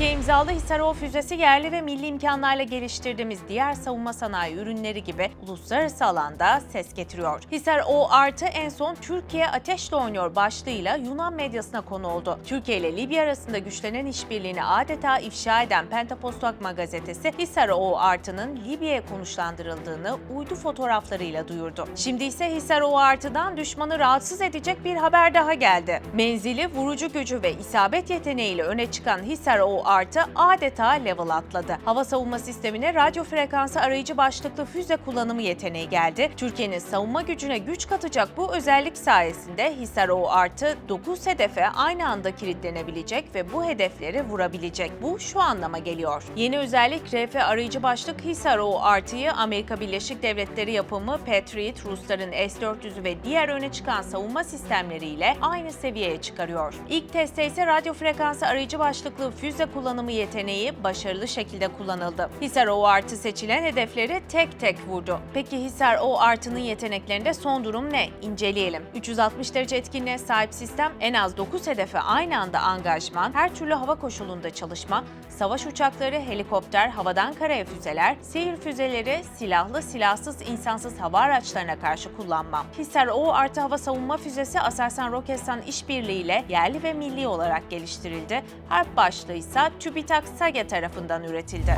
Türkiye imzalı Hisarova füzesi yerli ve milli imkanlarla geliştirdiğimiz diğer savunma sanayi ürünleri gibi uluslararası alanda ses getiriyor. Hisar O artı en son Türkiye ateşle oynuyor başlığıyla Yunan medyasına konu oldu. Türkiye ile Libya arasında güçlenen işbirliğini adeta ifşa eden Pentaposto Akma gazetesi Hisar O artının Libya'ya konuşlandırıldığını uydu fotoğraflarıyla duyurdu. Şimdi ise Hisar O artıdan düşmanı rahatsız edecek bir haber daha geldi. Menzili, vurucu gücü ve isabet yeteneğiyle öne çıkan Hisar O artı adeta level atladı. Hava savunma sistemine radyo frekansı arayıcı başlıklı füze kullanımı yeteneği geldi. Türkiye'nin savunma gücüne güç katacak bu özellik sayesinde Hisar O artı 9 hedefe aynı anda kilitlenebilecek ve bu hedefleri vurabilecek. Bu şu anlama geliyor. Yeni özellik RF arayıcı başlık Hisar O artıyı Amerika Birleşik Devletleri yapımı Patriot, Rusların S-400'ü ve diğer öne çıkan savunma sistemleriyle aynı seviyeye çıkarıyor. İlk testte ise radyo frekansı arayıcı başlıklı füze kullanımı yeteneği başarılı şekilde kullanıldı. Hisar O artı seçilen hedefleri tek tek vurdu. Peki Hisar O artının yeteneklerinde son durum ne? İnceleyelim. 360 derece etkinliğe sahip sistem en az 9 hedefe aynı anda angajman, her türlü hava koşulunda çalışma, savaş uçakları, helikopter, havadan karaya füzeler, seyir füzeleri, silahlı, silahsız, insansız hava araçlarına karşı kullanma. Hisar O artı hava savunma füzesi Aselsan Roketsan işbirliğiyle yerli ve milli olarak geliştirildi. Harp başlığı ise TÜBİTAK SAGE tarafından üretildi.